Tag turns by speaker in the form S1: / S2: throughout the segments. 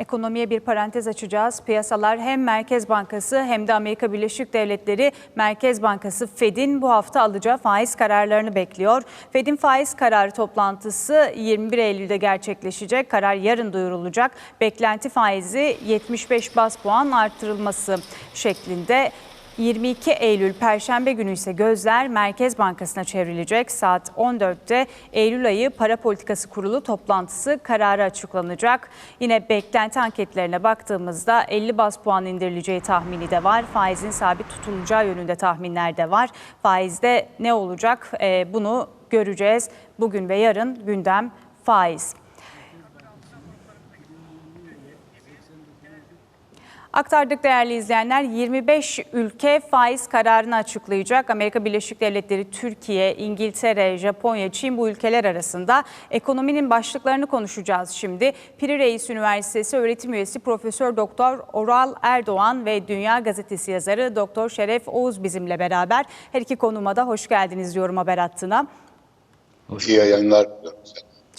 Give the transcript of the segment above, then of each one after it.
S1: Ekonomiye bir parantez açacağız. Piyasalar hem Merkez Bankası hem de Amerika Birleşik Devletleri Merkez Bankası Fed'in bu hafta alacağı faiz kararlarını bekliyor. Fed'in faiz kararı toplantısı 21 Eylül'de gerçekleşecek. Karar yarın duyurulacak. Beklenti faizi 75 bas puan artırılması şeklinde. 22 Eylül Perşembe günü ise gözler Merkez Bankası'na çevrilecek. Saat 14'te Eylül ayı Para Politikası Kurulu toplantısı kararı açıklanacak. Yine beklenti anketlerine baktığımızda 50 bas puan indirileceği tahmini de var. Faizin sabit tutulacağı yönünde tahminler de var. Faizde ne olacak Ee, bunu göreceğiz. Bugün ve yarın gündem faiz. Aktardık değerli izleyenler 25 ülke faiz kararını açıklayacak. Amerika Birleşik Devletleri, Türkiye, İngiltere, Japonya, Çin bu ülkeler arasında ekonominin başlıklarını konuşacağız şimdi. Piri Reis Üniversitesi öğretim üyesi Profesör Doktor Oral Erdoğan ve Dünya Gazetesi yazarı Doktor Şeref Oğuz bizimle beraber. Her iki konuma da hoş geldiniz diyorum haber hattına.
S2: İyi yayınlar diliyorum.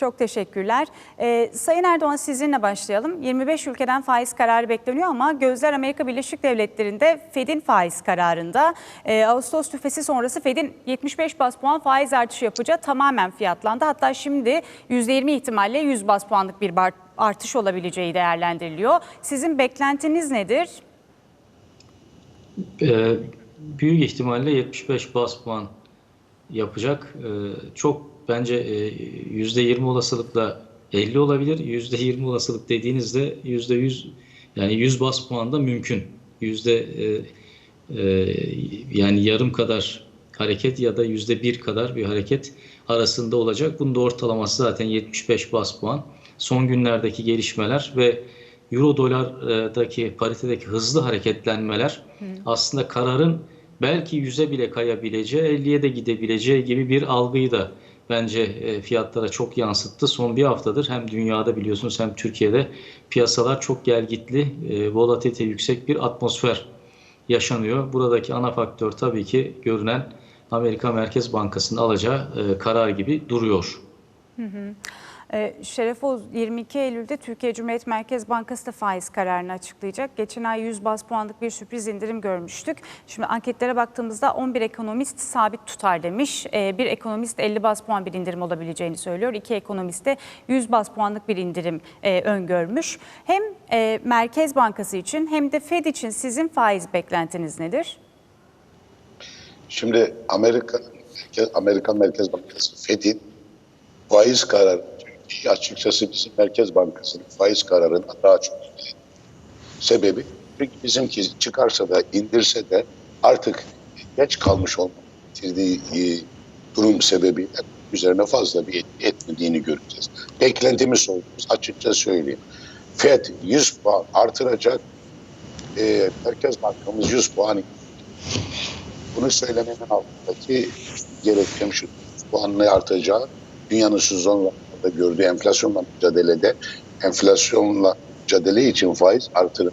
S1: Çok teşekkürler. Ee, Sayın Erdoğan sizinle başlayalım. 25 ülkeden faiz kararı bekleniyor ama gözler Amerika Birleşik Devletleri'nde Fed'in faiz kararında. Ee, Ağustos tüfesi sonrası Fed'in 75 bas puan faiz artışı yapacağı tamamen fiyatlandı. Hatta şimdi %20 ihtimalle 100 bas puanlık bir artış olabileceği değerlendiriliyor. Sizin beklentiniz nedir?
S3: Ee, büyük ihtimalle 75 bas puan yapacak. Ee, çok bence e, %20 olasılıkla 50 olabilir. %20 olasılık dediğinizde %100 yani 100 bas puan da mümkün. Yüzde e, e, yani yarım kadar hareket ya da yüzde bir kadar bir hareket arasında olacak. Bunun da ortalaması zaten 75 bas puan. Son günlerdeki gelişmeler ve Euro dolardaki paritedeki hızlı hareketlenmeler aslında kararın belki 100'e bile kayabileceği, 50'ye de gidebileceği gibi bir algıyı da bence e, fiyatlara çok yansıttı. Son bir haftadır hem dünyada biliyorsunuz hem Türkiye'de piyasalar çok gelgitli, e, volatilite yüksek bir atmosfer yaşanıyor. Buradaki ana faktör tabii ki görünen Amerika Merkez Bankası'nın alacağı e, karar gibi duruyor.
S1: Ee, Şeref Oğuz 22 Eylül'de Türkiye Cumhuriyet Merkez Bankası da faiz kararını açıklayacak. Geçen ay 100 bas puanlık bir sürpriz indirim görmüştük. Şimdi anketlere baktığımızda 11 ekonomist sabit tutar demiş. Ee, Bir ekonomist 50 bas puan bir indirim olabileceğini söylüyor. İki ekonomist de 100 bas puanlık bir indirim e, öngörmüş. Hem e, Merkez Bankası için hem de Fed için sizin faiz beklentiniz nedir?
S2: Şimdi Amerika Amerikan Merkez Bankası Fed'in faiz kararı açıkçası bizim Merkez Bankası'nın faiz kararından daha çok ilgili. Sebebi çünkü bizimki çıkarsa da indirse de artık geç kalmış olmanın getirdiği e, durum sebebiyle üzerine fazla bir etki etmediğini göreceğiz. Beklentimiz sorduğumuz açıkça söyleyeyim. Fed 100 puan artıracak. E, Merkez Bankamız 100 puan bunu söylemenin altındaki gerekçem şu. Puanlı artacağı dünyanın şu zonlarda gördüğü enflasyonla mücadelede enflasyonla mücadele için faiz artırımı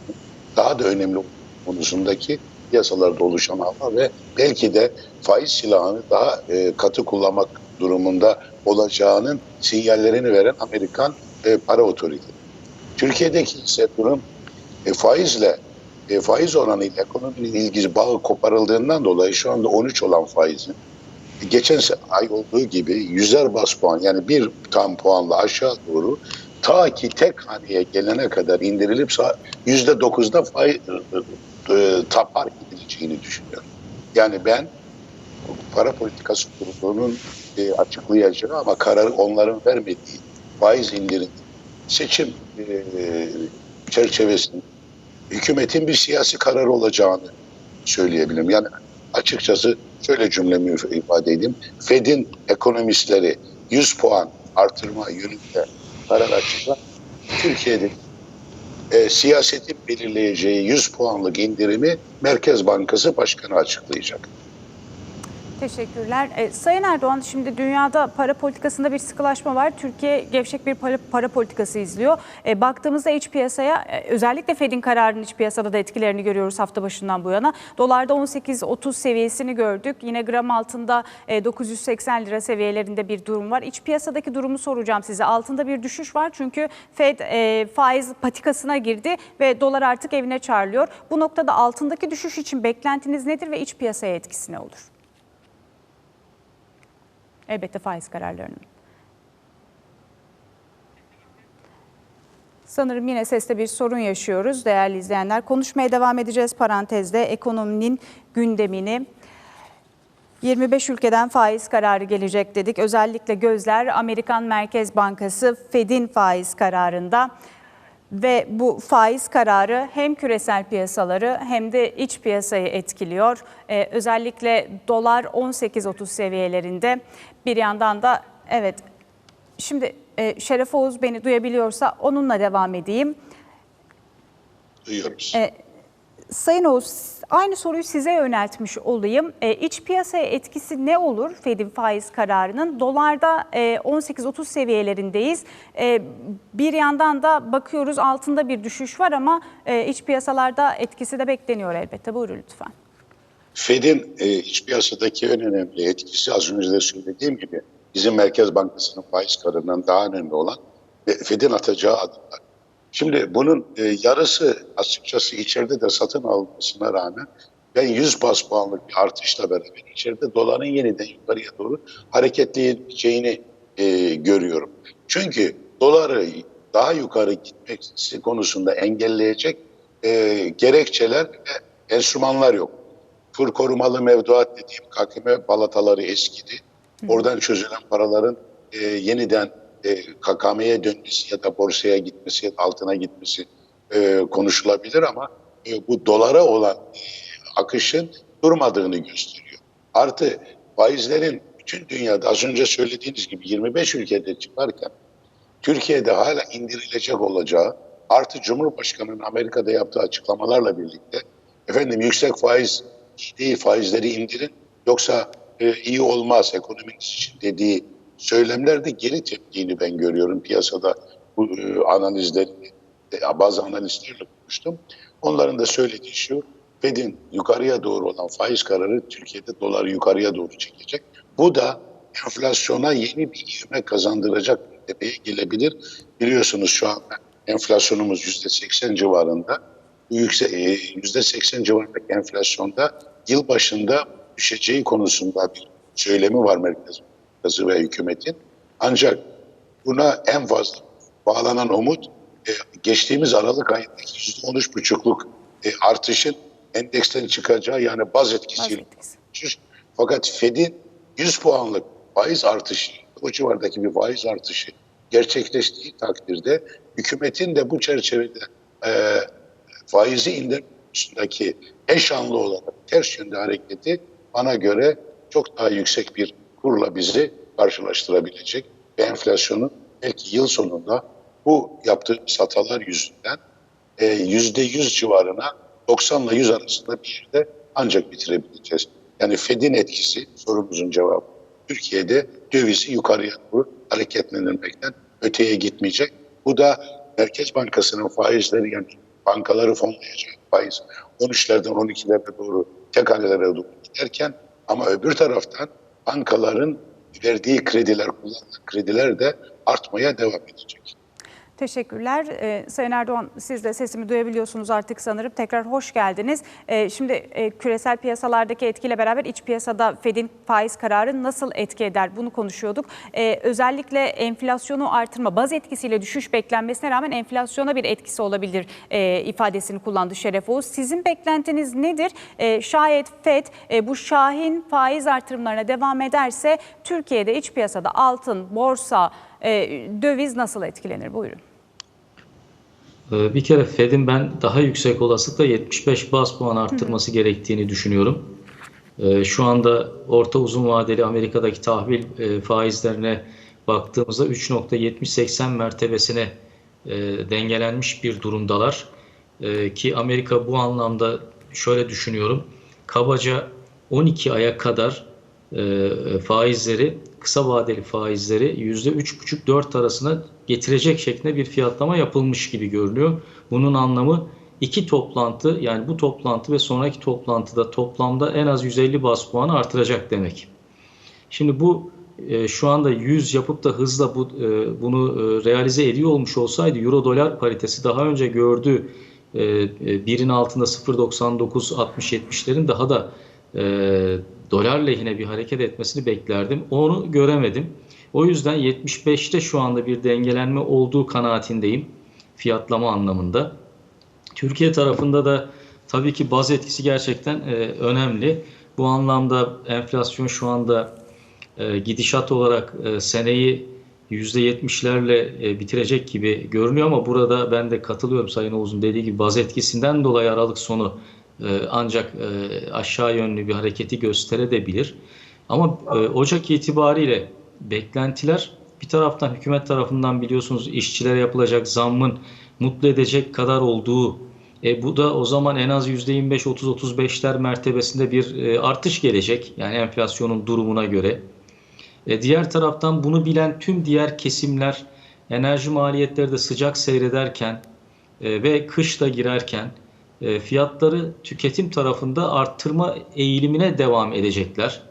S2: daha da önemli konusundaki piyasalarda oluşan hava ve belki de faiz silahını daha e, katı kullanmak durumunda olacağının sinyallerini veren Amerikan e, para otoritesi. Türkiye'deki ise durum e, faizle e, faiz oranıyla ekonominin ilgisi bağı koparıldığından dolayı şu anda 13 olan faizin geçen ay olduğu gibi yüzer bas puan yani bir tam puanla aşağı doğru ta ki tek haneye gelene kadar indirilip yüzde dokuzda faiz e, e, tapar gidileceğini düşünüyorum. Yani ben para politikası kurulunun e, açıklayacağı ama kararı onların vermediği faiz indirim seçim e, çerçevesinde hükümetin bir siyasi kararı olacağını söyleyebilirim. Yani açıkçası şöyle cümlemi ifade edeyim. Fed'in ekonomistleri 100 puan artırma yönünde karar açıklar. Türkiye'de e, siyasetin belirleyeceği 100 puanlık indirimi Merkez Bankası Başkanı açıklayacak.
S1: Teşekkürler. E, Sayın Erdoğan şimdi dünyada para politikasında bir sıkılaşma var. Türkiye gevşek bir para, para politikası izliyor. E, baktığımızda iç piyasaya e, özellikle Fed'in kararının iç piyasada da etkilerini görüyoruz hafta başından bu yana. Dolarda 18-30 seviyesini gördük. Yine gram altında e, 980 lira seviyelerinde bir durum var. İç piyasadaki durumu soracağım size. Altında bir düşüş var çünkü Fed e, faiz patikasına girdi ve dolar artık evine çağrılıyor. Bu noktada altındaki düşüş için beklentiniz nedir ve iç piyasaya etkisi ne olur? Elbette faiz kararlarının. Sanırım yine seste bir sorun yaşıyoruz değerli izleyenler. Konuşmaya devam edeceğiz parantezde ekonominin gündemini. 25 ülkeden faiz kararı gelecek dedik. Özellikle gözler Amerikan Merkez Bankası Fed'in faiz kararında. Ve bu faiz kararı hem küresel piyasaları hem de iç piyasayı etkiliyor. Ee, özellikle dolar 18.30 seviyelerinde. Bir yandan da evet şimdi e, Şeref Oğuz beni duyabiliyorsa onunla devam edeyim.
S2: Duyuyoruz.
S1: E, Sayın Oğuz aynı soruyu size yöneltmiş olayım. E, iç piyasaya etkisi ne olur Fed'in faiz kararının? Dolarda e, 18-30 seviyelerindeyiz. E, bir yandan da bakıyoruz altında bir düşüş var ama e, iç piyasalarda etkisi de bekleniyor elbette. Buyurun lütfen.
S2: Fed'in e, iç piyasadaki en önemli etkisi az önce de söylediğim gibi bizim Merkez Bankası'nın faiz kararından daha önemli olan Fed'in atacağı adımlar. Şimdi bunun e, yarısı açıkçası içeride de satın alınmasına rağmen ben 100 bas puanlık bir artışla beraber içeride doların yeniden yukarıya doğru hareketleyeceğini e, görüyorum. Çünkü doları daha yukarı gitmesi konusunda engelleyecek e, gerekçeler ve enstrümanlar yok. Kur korumalı mevduat dediğim KKM balataları eskidi. Oradan çözülen paraların e, yeniden e, KKM'ye dönmesi ya da borsaya gitmesi ya da altına gitmesi e, konuşulabilir ama e, bu dolara olan e, akışın durmadığını gösteriyor. Artı faizlerin bütün dünyada az önce söylediğiniz gibi 25 ülkede çıkarken Türkiye'de hala indirilecek olacağı artı Cumhurbaşkanı'nın Amerika'da yaptığı açıklamalarla birlikte efendim yüksek faiz değil faizleri indirin yoksa e, iyi olmaz ekonomik için dediği söylemlerde geri tepkini ben görüyorum piyasada bu e, analizlerini e, bazı analistlerle konuştum. Onların da söylediği şu Fed'in yukarıya doğru olan faiz kararı Türkiye'de doları yukarıya doğru çekecek. Bu da enflasyona yeni bir ivme kazandıracak tepeye gelebilir. Biliyorsunuz şu an enflasyonumuz yüzde seksen civarında. E, yüzde seksen civarındaki enflasyonda yıl başında düşeceği konusunda bir söylemi var Merkez Bankası ve hükümetin. Ancak buna en fazla bağlanan umut e, geçtiğimiz Aralık ayındaki yüzde on üç buçukluk e, artışın endeksten çıkacağı yani baz etkisiyle.
S1: Baz etkisi.
S2: Fakat Fed'in 100 puanlık faiz artışı, o civardaki bir faiz artışı gerçekleştiği takdirde hükümetin de bu çerçevede e, faizi indirmesindeki eşanlı olarak ters yönde hareketi bana göre çok daha yüksek bir kurla bizi karşılaştırabilecek ve enflasyonu belki yıl sonunda bu yaptığımız hatalar yüzünden e, yüzde yüz civarına 90 ile 100 arasında bir yerde ancak bitirebileceğiz. Yani Fed'in etkisi sorumuzun cevabı. Türkiye'de dövizi yukarıya doğru hareketlendirmekten öteye gitmeyecek. Bu da Merkez Bankası'nın faizleri yani bankaları fonlayacak faiz 13'lerden 12'lere doğru tek hanelere doğru giderken ama öbür taraftan bankaların verdiği krediler, kullanılan krediler de artmaya devam edecek.
S1: Teşekkürler. Ee, Sayın Erdoğan siz de sesimi duyabiliyorsunuz artık sanırım. Tekrar hoş geldiniz. Ee, şimdi e, küresel piyasalardaki etkiyle beraber iç piyasada Fed'in faiz kararı nasıl etki eder bunu konuşuyorduk. Ee, özellikle enflasyonu artırma, baz etkisiyle düşüş beklenmesine rağmen enflasyona bir etkisi olabilir e, ifadesini kullandı Şeref Oğuz. Sizin beklentiniz nedir? E, şayet Fed e, bu şahin faiz artırımlarına devam ederse Türkiye'de iç piyasada altın, borsa, e, döviz nasıl etkilenir? Buyurun.
S3: Ee, Bir kere Fed'in ben daha yüksek olasılıkla 75 bas puan arttırması gerektiğini düşünüyorum. Ee, Şu anda orta uzun vadeli Amerika'daki tahvil e, faizlerine baktığımızda 3.70-80 mertebesine e, dengelenmiş bir durumdalar. E, Ki Amerika bu anlamda şöyle düşünüyorum. Kabaca 12 aya kadar e, faizleri, kısa vadeli faizleri %3,5-4 arasına getirecek şeklinde bir fiyatlama yapılmış gibi görünüyor. Bunun anlamı iki toplantı yani bu toplantı ve sonraki toplantıda toplamda en az 150 bas puanı artıracak demek. Şimdi bu e, şu anda 100 yapıp da hızla bu, e, bunu e, realize ediyor olmuş olsaydı euro dolar paritesi daha önce gördüğü e, e, birin altında 0.99 60-70'lerin daha da e, dolar lehine bir hareket etmesini beklerdim. Onu göremedim. O yüzden 75'te şu anda bir dengelenme olduğu kanaatindeyim fiyatlama anlamında. Türkiye tarafında da tabii ki baz etkisi gerçekten e, önemli. Bu anlamda enflasyon şu anda e, gidişat olarak e, seneyi %70'lerle e, bitirecek gibi görünüyor ama burada ben de katılıyorum Sayın Oğuz'un dediği gibi baz etkisinden dolayı Aralık sonu ancak e, aşağı yönlü bir hareketi gösterebilir. Ama e, Ocak itibariyle beklentiler bir taraftan hükümet tarafından biliyorsunuz işçilere yapılacak zammın mutlu edecek kadar olduğu e, bu da o zaman en az %25-30-35'ler mertebesinde bir e, artış gelecek. Yani enflasyonun durumuna göre. E, diğer taraftan bunu bilen tüm diğer kesimler enerji maliyetleri de sıcak seyrederken e, ve kışta girerken e, fiyatları tüketim tarafında arttırma eğilimine devam edecekler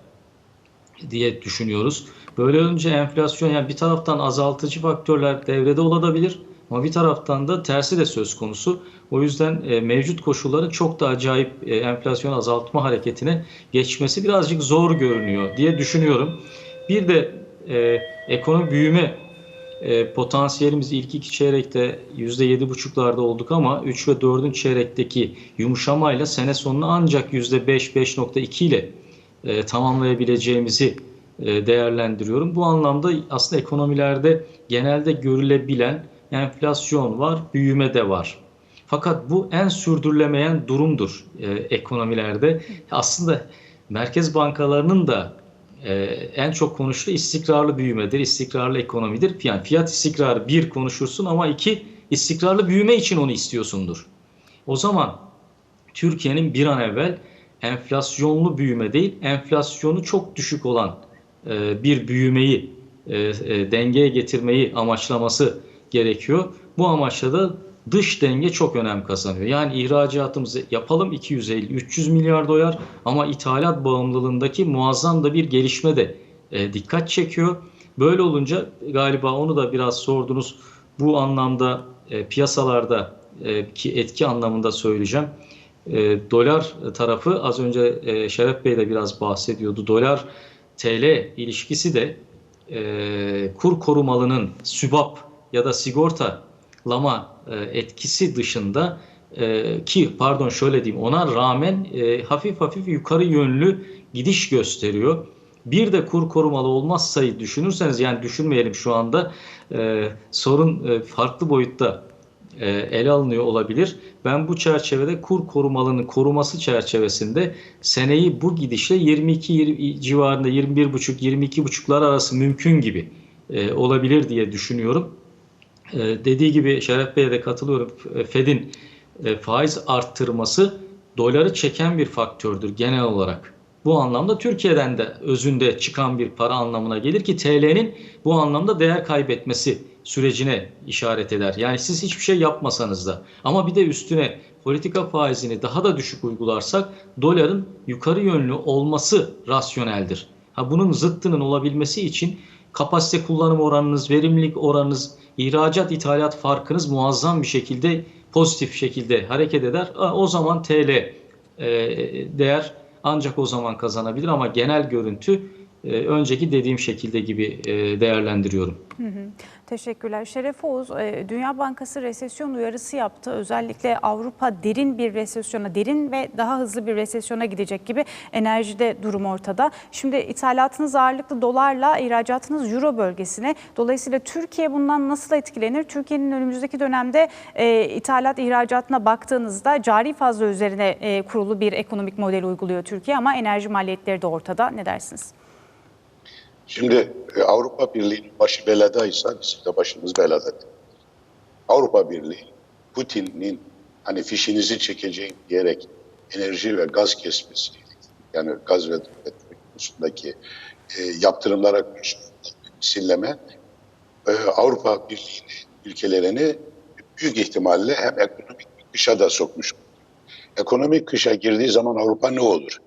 S3: diye düşünüyoruz. Böyle önce enflasyon yani bir taraftan azaltıcı faktörler devrede olabilir ama bir taraftan da tersi de söz konusu. O yüzden e, mevcut koşulların çok da acayip e, enflasyon azaltma hareketine geçmesi birazcık zor görünüyor diye düşünüyorum. Bir de e, ekonomi büyüme e, potansiyelimiz ilk iki çeyrekte %7,5'larda olduk ama 3 ve 4. çeyrekteki yumuşamayla sene sonunu ancak %5-5.2 ile e, tamamlayabileceğimizi e, değerlendiriyorum. Bu anlamda aslında ekonomilerde genelde görülebilen enflasyon var, büyüme de var. Fakat bu en sürdürülemeyen durumdur e, ekonomilerde. Aslında merkez bankalarının da e, en çok konuştuğu istikrarlı büyümedir, istikrarlı ekonomidir. Yani fiyat istikrarı bir konuşursun ama iki istikrarlı büyüme için onu istiyorsundur. O zaman Türkiye'nin bir an evvel enflasyonlu büyüme değil, enflasyonu çok düşük olan e, bir büyümeyi e, dengeye getirmeyi amaçlaması gerekiyor. Bu amaçla da dış denge çok önem kazanıyor. Yani ihracatımızı yapalım 250-300 milyar dolar ama ithalat bağımlılığındaki muazzam da bir gelişme de e, dikkat çekiyor. Böyle olunca galiba onu da biraz sordunuz. Bu anlamda e, piyasalarda e, ki etki anlamında söyleyeceğim. E, dolar tarafı az önce e, Şeref Bey de biraz bahsediyordu. Dolar TL ilişkisi de e, kur korumalının sübap ya da sigortalama e, etkisi dışında e, ki pardon şöyle diyeyim ona rağmen e, hafif hafif yukarı yönlü gidiş gösteriyor. Bir de kur korumalı olmazsa düşünürseniz yani düşünmeyelim şu anda sorun farklı boyutta ele alınıyor olabilir. Ben bu çerçevede kur korumalının koruması çerçevesinde seneyi bu gidişle 22 20, civarında 21,5-22,5'lar arası mümkün gibi olabilir diye düşünüyorum. E, dediği gibi Şeref Bey'e de katılıyorum. Fed'in e, faiz arttırması doları çeken bir faktördür genel olarak. Bu anlamda Türkiye'den de özünde çıkan bir para anlamına gelir ki TL'nin bu anlamda değer kaybetmesi sürecine işaret eder. Yani siz hiçbir şey yapmasanız da ama bir de üstüne politika faizini daha da düşük uygularsak doların yukarı yönlü olması rasyoneldir. Ha bunun zıttının olabilmesi için kapasite kullanım oranınız, verimlilik oranınız, ihracat ithalat farkınız muazzam bir şekilde pozitif şekilde hareket eder. O zaman TL e, değer ancak o zaman kazanabilir ama genel görüntü e, önceki dediğim şekilde gibi e, değerlendiriyorum.
S1: Hı hı. Teşekkürler. Şeref Oğuz, e, Dünya Bankası resesyon uyarısı yaptı. Özellikle Avrupa derin bir resesyona, derin ve daha hızlı bir resesyona gidecek gibi enerjide durum ortada. Şimdi ithalatınız ağırlıklı dolarla, ihracatınız euro bölgesine. Dolayısıyla Türkiye bundan nasıl etkilenir? Türkiye'nin önümüzdeki dönemde e, ithalat ihracatına baktığınızda cari fazla üzerine e, kurulu bir ekonomik model uyguluyor Türkiye ama enerji maliyetleri de ortada. Ne dersiniz?
S2: Şimdi e, Avrupa Birliği'nin başı beladaysa bizim de başımız belada. Avrupa Birliği Putin'in hani fişinizi çekeceğim diyerek enerji ve gaz kesmesi yani gaz ve konusundaki e, yaptırımlara karşı e, Avrupa Birliği ülkelerini büyük ihtimalle hem ekonomik kışa da sokmuş. Ekonomik kışa girdiği zaman Avrupa ne olur?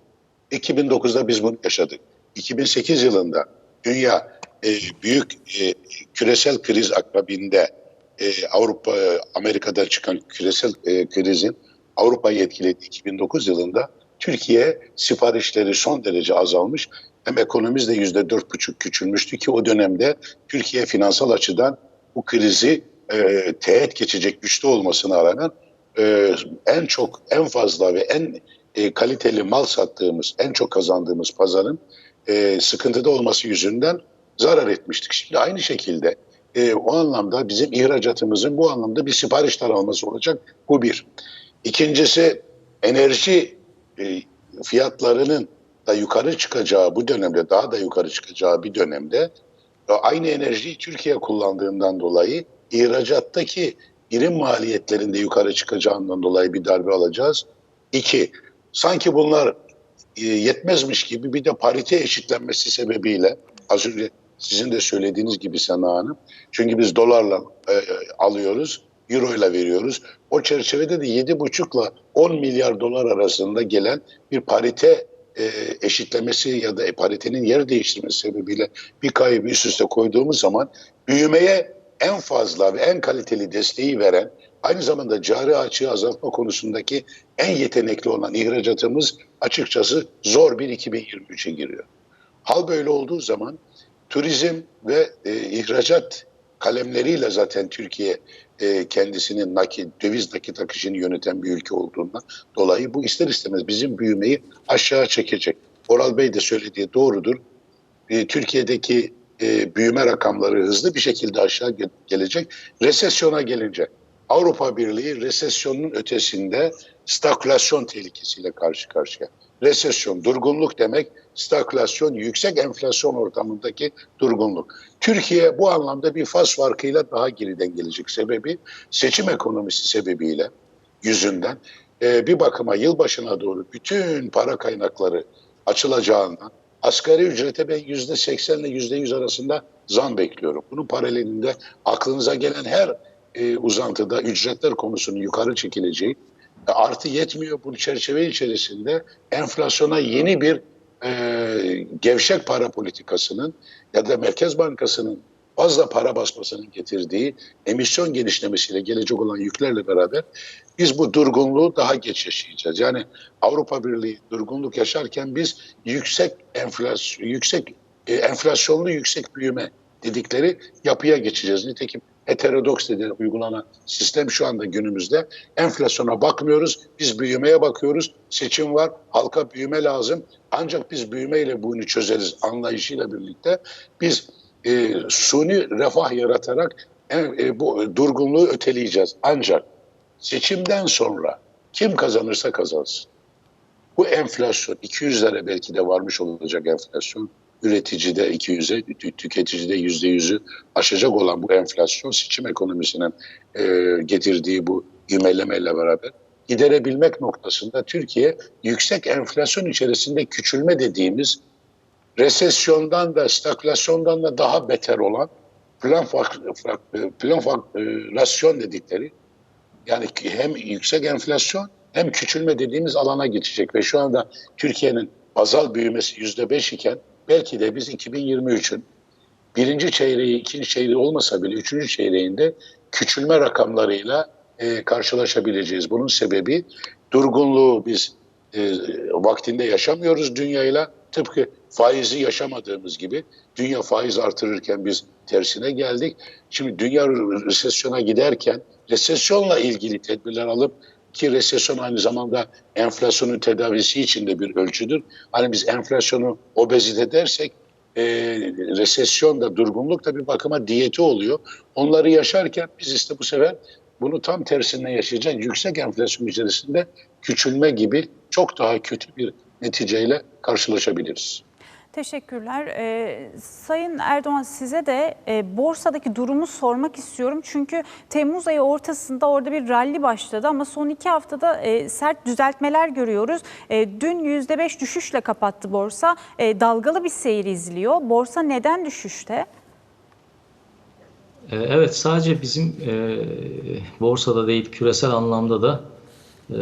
S2: 2009'da biz bunu yaşadık. 2008 yılında dünya e, büyük e, küresel kriz akabinde e, Avrupa, Amerika'da çıkan küresel e, krizin Avrupa'yı etkiledi 2009 yılında. Türkiye siparişleri son derece azalmış. Hem ekonomimiz de yüzde dört buçuk küçülmüştü ki o dönemde Türkiye finansal açıdan bu krizi e, teğet geçecek güçlü olmasına rağmen e, en çok, en fazla ve en e, kaliteli mal sattığımız, en çok kazandığımız pazarın e, sıkıntıda olması yüzünden zarar etmiştik. Şimdi aynı şekilde e, o anlamda bizim ihracatımızın bu anlamda bir sipariş daralması olacak. Bu bir. İkincisi enerji e, fiyatlarının da yukarı çıkacağı bu dönemde daha da yukarı çıkacağı bir dönemde e, aynı enerjiyi Türkiye kullandığından dolayı ihracattaki birim maliyetlerinde yukarı çıkacağından dolayı bir darbe alacağız. İki, sanki bunlar yetmezmiş gibi bir de parite eşitlenmesi sebebiyle az önce sizin de söylediğiniz gibi Sena Hanım. Çünkü biz dolarla e, e, alıyoruz, euro ile veriyoruz. O çerçevede de 7,5 ile 10 milyar dolar arasında gelen bir parite e, eşitlemesi ya da paritenin yer değiştirmesi sebebiyle bir kaybı üst üste koyduğumuz zaman büyümeye en fazla ve en kaliteli desteği veren aynı zamanda cari açığı azaltma konusundaki en yetenekli olan ihracatımız açıkçası zor bir 2023'e giriyor. Hal böyle olduğu zaman turizm ve e, ihracat kalemleriyle zaten Türkiye e, kendisinin nakit, döviz nakit akışını yöneten bir ülke olduğundan dolayı bu ister istemez bizim büyümeyi aşağı çekecek. Oral Bey de söylediği doğrudur. E, Türkiye'deki e, büyüme rakamları hızlı bir şekilde aşağı ge- gelecek. Resesyona gelince Avrupa Birliği resesyonun ötesinde stagflasyon tehlikesiyle karşı karşıya. Resesyon, durgunluk demek, stagflasyon, yüksek enflasyon ortamındaki durgunluk. Türkiye bu anlamda bir faz farkıyla daha geriden gelecek. Sebebi seçim ekonomisi sebebiyle, yüzünden e, bir bakıma yılbaşına doğru bütün para kaynakları açılacağından asgari ücrete ben yüzde seksen ile yüzde yüz arasında zam bekliyorum. Bunun paralelinde aklınıza gelen her e, uzantıda ücretler konusunun yukarı çekileceği e, artı yetmiyor bu çerçeve içerisinde enflasyona yeni bir e, gevşek para politikasının ya da Merkez Bankası'nın fazla para basmasının getirdiği emisyon genişlemesiyle gelecek olan yüklerle beraber biz bu durgunluğu daha geç yaşayacağız. Yani Avrupa Birliği durgunluk yaşarken biz yüksek enflasyon, yüksek e, enflasyonlu yüksek büyüme dedikleri yapıya geçeceğiz. Nitekim heterodoks dediği uygulanan sistem şu anda günümüzde. Enflasyona bakmıyoruz, biz büyümeye bakıyoruz. Seçim var, halka büyüme lazım. Ancak biz büyümeyle bunu çözeriz anlayışıyla birlikte. Biz e, suni refah yaratarak e, e, bu durgunluğu öteleyeceğiz. Ancak seçimden sonra kim kazanırsa kazansın. Bu enflasyon 200'lere belki de varmış olacak enflasyon. Üreticide 200'e, tü- tüketicide %100'ü aşacak olan bu enflasyon seçim ekonomisinin e, getirdiği bu ivmelemeyle beraber giderebilmek noktasında Türkiye yüksek enflasyon içerisinde küçülme dediğimiz resesyondan da stagflasyondan da daha beter olan plan planflasyon dedikleri yani hem yüksek enflasyon hem küçülme dediğimiz alana geçecek ve şu anda Türkiye'nin bazal büyümesi yüzde beş iken belki de biz 2023'ün birinci çeyreği, ikinci çeyreği olmasa bile üçüncü çeyreğinde küçülme rakamlarıyla e, karşılaşabileceğiz. Bunun sebebi durgunluğu biz e, vaktinde yaşamıyoruz dünyayla. Tıpkı faizi yaşamadığımız gibi dünya faiz artırırken biz tersine geldik. Şimdi dünya resesyona giderken resesyonla ilgili tedbirler alıp ki resesyon aynı zamanda enflasyonun tedavisi için de bir ölçüdür. Hani biz enflasyonu obezite dersek e, resesyon da durgunluk da bir bakıma diyeti oluyor. Onları yaşarken biz işte bu sefer bunu tam tersine yaşayacağız. Yüksek enflasyon içerisinde küçülme gibi çok daha kötü bir neticeyle karşılaşabiliriz.
S1: Teşekkürler. Ee, Sayın Erdoğan size de e, borsadaki durumu sormak istiyorum. Çünkü Temmuz ayı ortasında orada bir ralli başladı ama son iki haftada e, sert düzeltmeler görüyoruz. E, dün %5 düşüşle kapattı borsa. E, dalgalı bir seyir izliyor. Borsa neden düşüşte?
S3: Ee, Evet, sadece bizim e, borsada değil, küresel anlamda da e,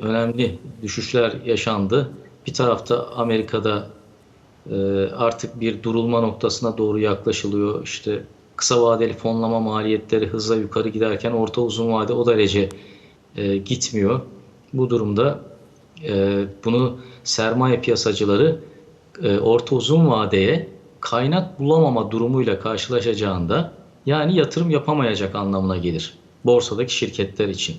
S3: önemli düşüşler yaşandı. Bir tarafta Amerika'da e, artık bir durulma noktasına doğru yaklaşılıyor. İşte kısa vadeli fonlama maliyetleri hızla yukarı giderken orta uzun vade o derece e, gitmiyor. Bu durumda e, bunu sermaye piyasacıları e, orta uzun vadeye kaynak bulamama durumuyla karşılaşacağında yani yatırım yapamayacak anlamına gelir borsadaki şirketler için.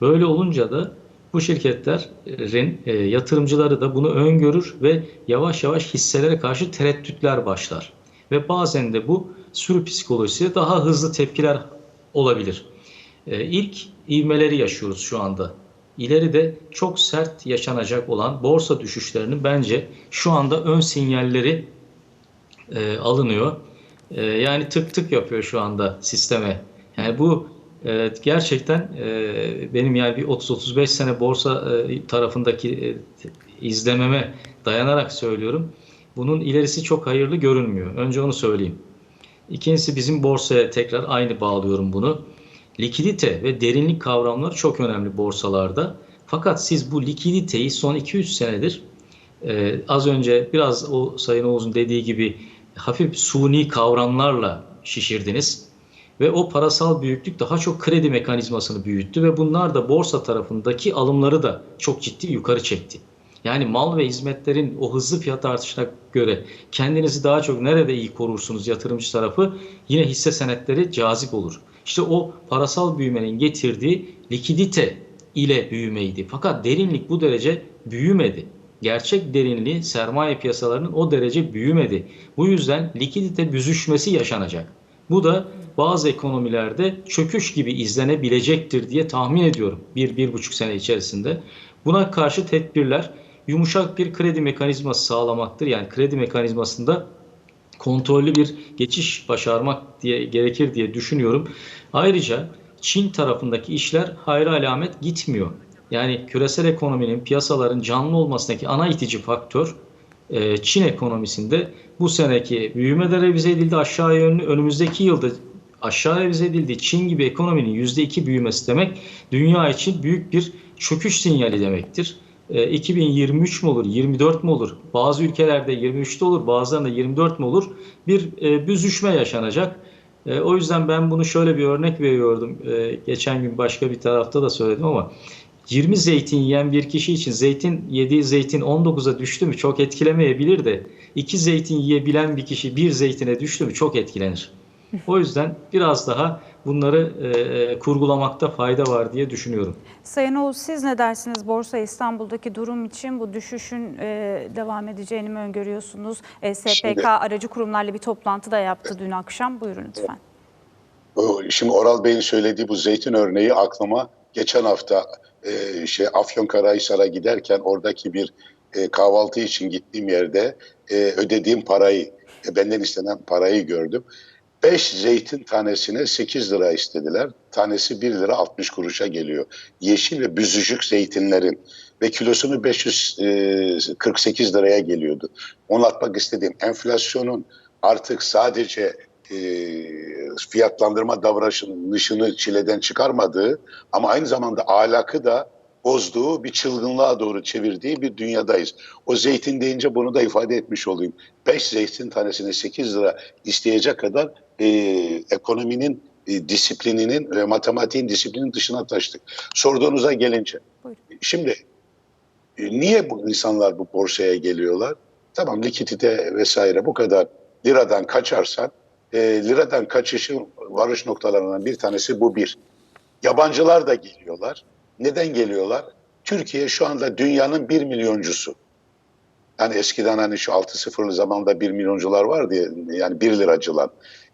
S3: Böyle olunca da bu şirketlerin e, yatırımcıları da bunu öngörür ve yavaş yavaş hisselere karşı tereddütler başlar. Ve bazen de bu sürü psikolojisiyle daha hızlı tepkiler olabilir. E, ilk ivmeleri yaşıyoruz şu anda. İleride çok sert yaşanacak olan borsa düşüşlerinin bence şu anda ön sinyalleri e, alınıyor. E, yani tık tık yapıyor şu anda sisteme. Yani bu e, gerçekten e, benim yani bir 30-35 sene borsa e, tarafındaki e, izlememe dayanarak söylüyorum. Bunun ilerisi çok hayırlı görünmüyor. Önce onu söyleyeyim. İkincisi bizim borsaya tekrar aynı bağlıyorum bunu. Likidite ve derinlik kavramları çok önemli borsalarda. Fakat siz bu likiditeyi son 2-3 senedir e, az önce biraz o Sayın Oğuz'un dediği gibi hafif suni kavramlarla şişirdiniz. Ve o parasal büyüklük daha çok kredi mekanizmasını büyüttü ve bunlar da borsa tarafındaki alımları da çok ciddi yukarı çekti. Yani mal ve hizmetlerin o hızlı fiyat artışına göre kendinizi daha çok nerede iyi korursunuz yatırımcı tarafı yine hisse senetleri cazip olur. İşte o parasal büyümenin getirdiği likidite ile büyümeydi. Fakat derinlik bu derece büyümedi. Gerçek derinliği sermaye piyasalarının o derece büyümedi. Bu yüzden likidite büzüşmesi yaşanacak. Bu da bazı ekonomilerde çöküş gibi izlenebilecektir diye tahmin ediyorum bir, bir buçuk sene içerisinde. Buna karşı tedbirler yumuşak bir kredi mekanizması sağlamaktır. Yani kredi mekanizmasında kontrollü bir geçiş başarmak diye gerekir diye düşünüyorum. Ayrıca Çin tarafındaki işler hayra alamet gitmiyor. Yani küresel ekonominin, piyasaların canlı olmasındaki ana itici faktör e, Çin ekonomisinde bu seneki büyüme de revize edildi aşağı yönlü. Önümüzdeki yılda aşağı revize edildi. Çin gibi ekonominin %2 büyümesi demek dünya için büyük bir çöküş sinyali demektir. E, 2023 mu olur, 24 mu olur? Bazı ülkelerde 23'te olur, bazılarında 24 mi olur? Bir e, büzüşme yaşanacak. E, o yüzden ben bunu şöyle bir örnek veriyordum. E, geçen gün başka bir tarafta da söyledim ama 20 zeytin yiyen bir kişi için zeytin yediği zeytin 19'a düştü mü çok etkilemeyebilir de 2 zeytin yiyebilen bir kişi bir zeytine düştü mü çok etkilenir. O yüzden biraz daha bunları e, kurgulamakta fayda var diye düşünüyorum.
S1: Sayın Oğuz siz ne dersiniz Borsa İstanbul'daki durum için bu düşüşün e, devam edeceğini mi öngörüyorsunuz? E, SPK
S2: Şimdi-
S1: aracı kurumlarla bir toplantı da yaptı dün akşam. Buyurun lütfen.
S2: Şimdi Oral Bey'in söylediği bu zeytin örneği aklıma geçen hafta e, şey Afyonkarahisar'a giderken oradaki bir e, kahvaltı için gittiğim yerde e, ödediğim parayı, e, benden istenen parayı gördüm. 5 zeytin tanesine 8 lira istediler. Tanesi 1 lira 60 kuruşa geliyor. Yeşil ve büzücük zeytinlerin ve kilosunu 548 liraya geliyordu. Onu atmak istediğim enflasyonun artık sadece e, fiyatlandırma davranışını çileden çıkarmadığı ama aynı zamanda ahlakı da bozduğu bir çılgınlığa doğru çevirdiği bir dünyadayız. O zeytin deyince bunu da ifade etmiş olayım. 5 zeytin tanesine 8 lira isteyecek kadar e, ekonominin e, disiplininin ve matematiğin disiplinin dışına taştık. Sorduğunuza gelince.
S1: Buyurun.
S2: Şimdi e, niye bu insanlar bu borsaya geliyorlar? Tamam likidite vesaire bu kadar liradan kaçarsan e, liradan kaçışın varış noktalarından bir tanesi bu bir. Yabancılar da geliyorlar. Neden geliyorlar? Türkiye şu anda dünyanın bir milyoncusu. Yani eskiden hani şu 6-0'lı zamanda bir milyoncular vardı ya, yani bir liracılar.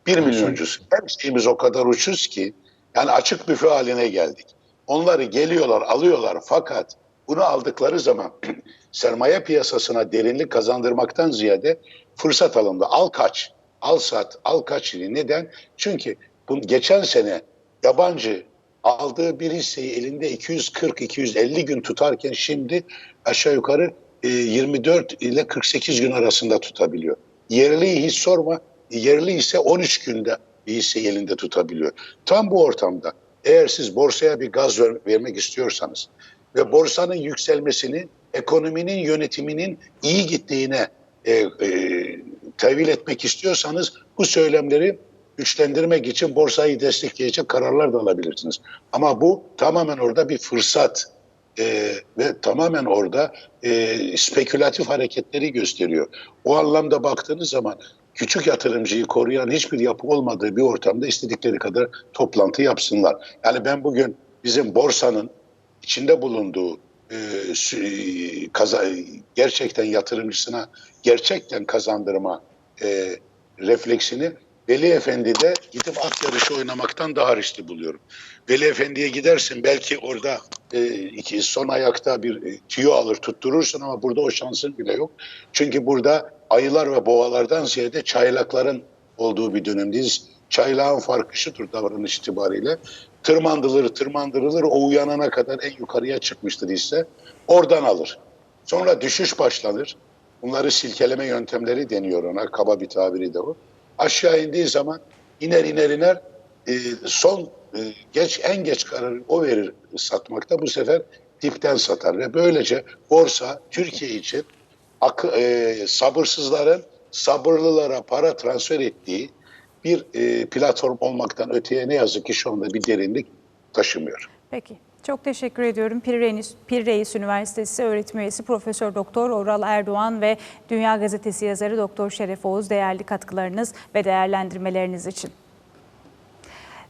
S2: Bir milyoncusu. Her şeyimiz o kadar uçuz ki yani açık büfe haline geldik. Onları geliyorlar, alıyorlar fakat bu Bunu aldıkları zaman sermaye piyasasına derinlik kazandırmaktan ziyade fırsat alındı. Al kaç, al sat, al kaç. Neden? Çünkü bu geçen sene yabancı aldığı bir hisseyi elinde 240-250 gün tutarken şimdi aşağı yukarı e, 24 ile 48 gün arasında tutabiliyor. Yerliyi hiç sorma, yerli ise 13 günde bir hisseyi elinde tutabiliyor. Tam bu ortamda eğer siz borsaya bir gaz ver- vermek istiyorsanız ve borsanın yükselmesini ekonominin yönetiminin iyi gittiğine e, e, tevil etmek istiyorsanız bu söylemleri güçlendirmek için borsayı destekleyecek kararlar da alabilirsiniz. Ama bu tamamen orada bir fırsat e, ve tamamen orada e, spekülatif hareketleri gösteriyor. O anlamda baktığınız zaman küçük yatırımcıyı koruyan hiçbir yapı olmadığı bir ortamda istedikleri kadar toplantı yapsınlar. Yani ben bugün bizim borsanın içinde bulunduğu e, kaza, gerçekten yatırımcısına gerçekten kazandırma e, refleksini Veli Efendi'de gidip at yarışı oynamaktan daha riskli buluyorum. Veli Efendi'ye gidersin belki orada e, iki son ayakta bir e, alır tutturursun ama burada o şansın bile yok. Çünkü burada ayılar ve boğalardan ziyade çaylakların olduğu bir dönemdeyiz. Çaylağın farkı şudur davranış itibariyle. Tırmandırılır, tırmandırılır, o uyanana kadar en yukarıya çıkmıştır ise oradan alır. Sonra düşüş başlanır. Bunları silkeleme yöntemleri deniyor ona. Kaba bir tabiri de o. Aşağı indiği zaman iner iner iner e, son e, geç en geç kararı o verir satmakta. Bu sefer dipten satar ve böylece borsa Türkiye için akı, e, sabırsızların sabırlılara para transfer ettiği bir e, platform olmaktan öteye ne yazık ki şu anda bir derinlik taşımıyor.
S1: Peki. Çok teşekkür ediyorum. Pir Reis, Pir Reis Üniversitesi öğretim üyesi Profesör Doktor Oral Erdoğan ve Dünya Gazetesi yazarı Doktor Şeref Oğuz değerli katkılarınız ve değerlendirmeleriniz için.